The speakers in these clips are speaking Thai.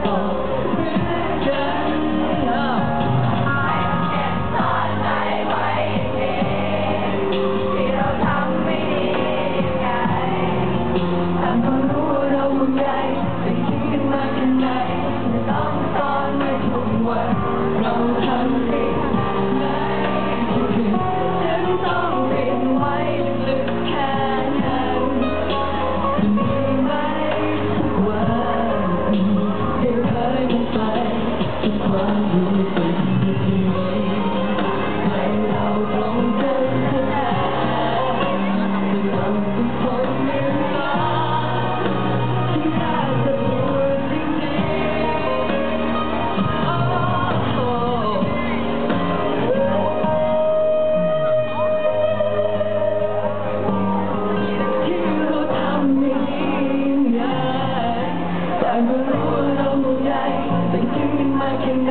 ไคิด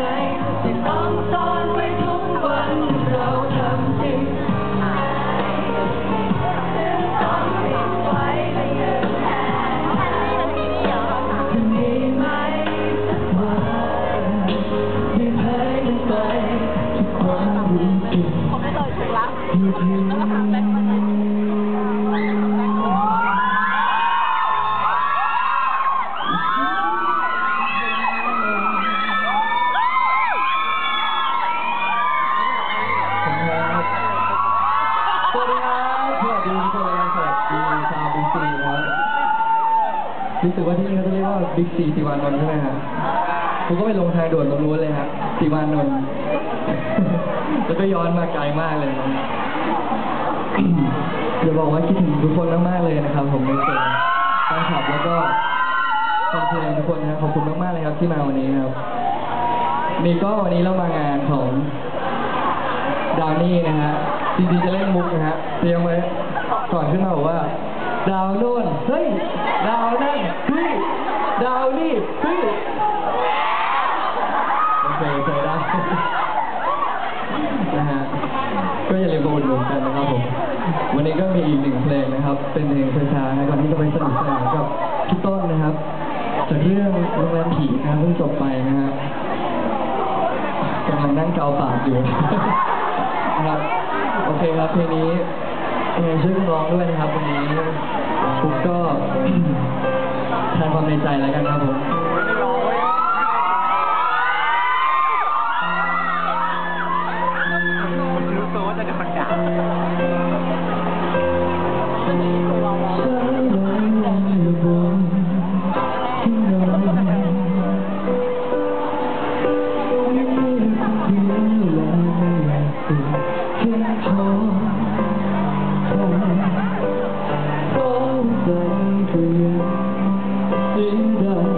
รู้สึกว่าที่นี่เขาจะเรียกว่าบิ๊กซีสิวานนท์ใช่ไหมฮะผมก็ไปลงทางด่วนตรงนู้นเลยครับสิวานนท์แล้วก็ย้อนมาไกลมากเลยนะอย่าบอกว่าคิดถึงทุกคนมากๆเลยนะครับ ผมในส่วนแฟนคลับแล้วก็แฟนเพลงทุกคนนะขอบคุณมากๆเลยครับที่มาวันนี้ครับนี่ก็วันนี้เรามางานของดาวนี่นะฮะจริงๆจะเล่นมุกนะฮะเตรียมไว้ก่อนขึ้นมาบอกว่า ดาวโน่นเฮ้ย ดาวนั่นเฮ้ยดาวนี่เฮ้ยโอเคใช้ได้นะฮะก็อย่าลืมมาอุดหนุนกันนะครับผม วันนี้ก็มีอีกหนึ่งเพลงนะครับ เป็นเพลงช้าๆนะก่อนที่จะไปสนุกสนานกับพี่ต้นนะครับ จากเรื่องโรงแรมผีนะครับเพิ่งจบไปนะฮะกำลังนั่งเกาปากอยู่นะครับ โอเคครับเพลงนี้ยังไงช่วยร้องด้วยนะครับวันนี้ in the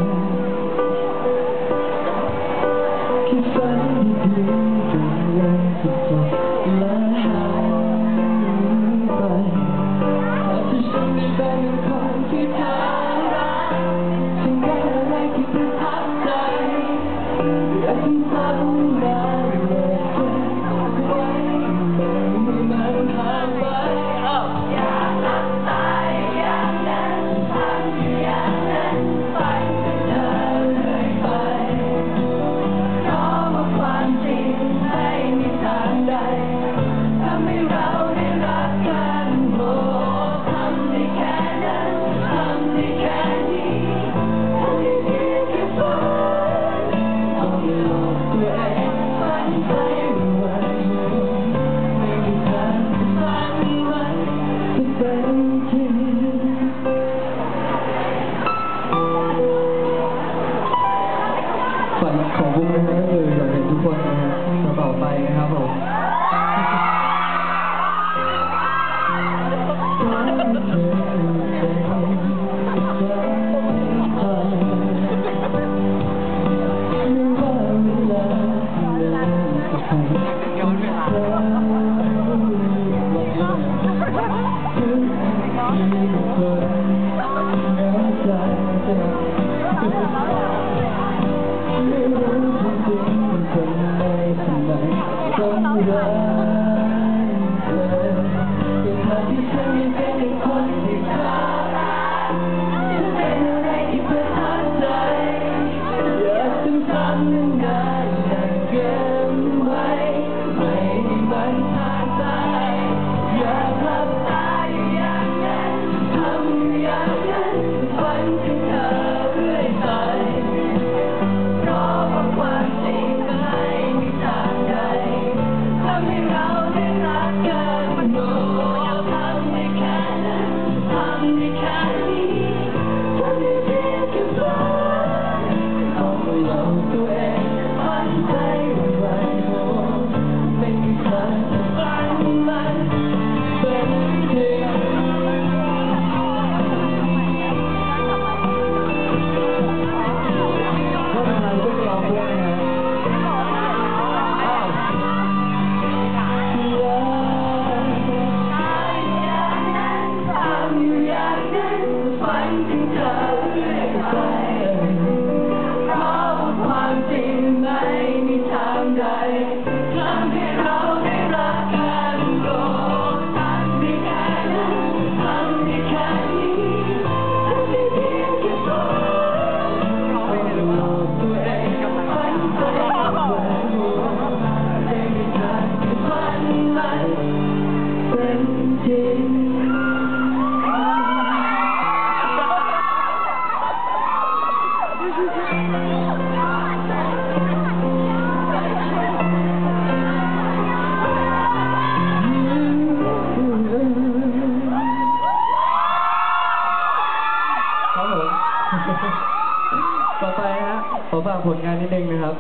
อฝากผลงานนิดนึงนะครับ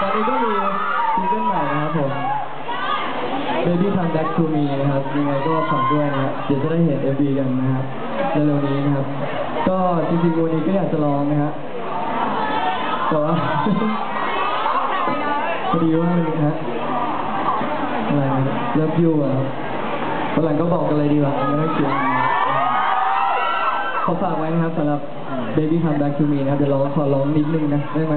ตอนนี้ก็มีซิงเกิลใหม่นะครับผม Baby Come Back to Me นะครับ ยังไงก็ฝากด้วยนะฮะเดี๋ยวจะได้เห็น MV กันนะครับเร็วๆนี้นะครับ ก็จริงๆวันนี้ก็อยากจะร้องนะฮะแต่ว่าพอดีว่ามันฮะอะไรนะเลิฟยูอะครับวันหลังก็บอกกันเลยดีกว่าไม่ต้องเขียนขอฝากไว้นะครับสำหรับ Baby Come Back to Me นะครับเดี๋ยวเราขอร้องนิดนึงนะได้ไหม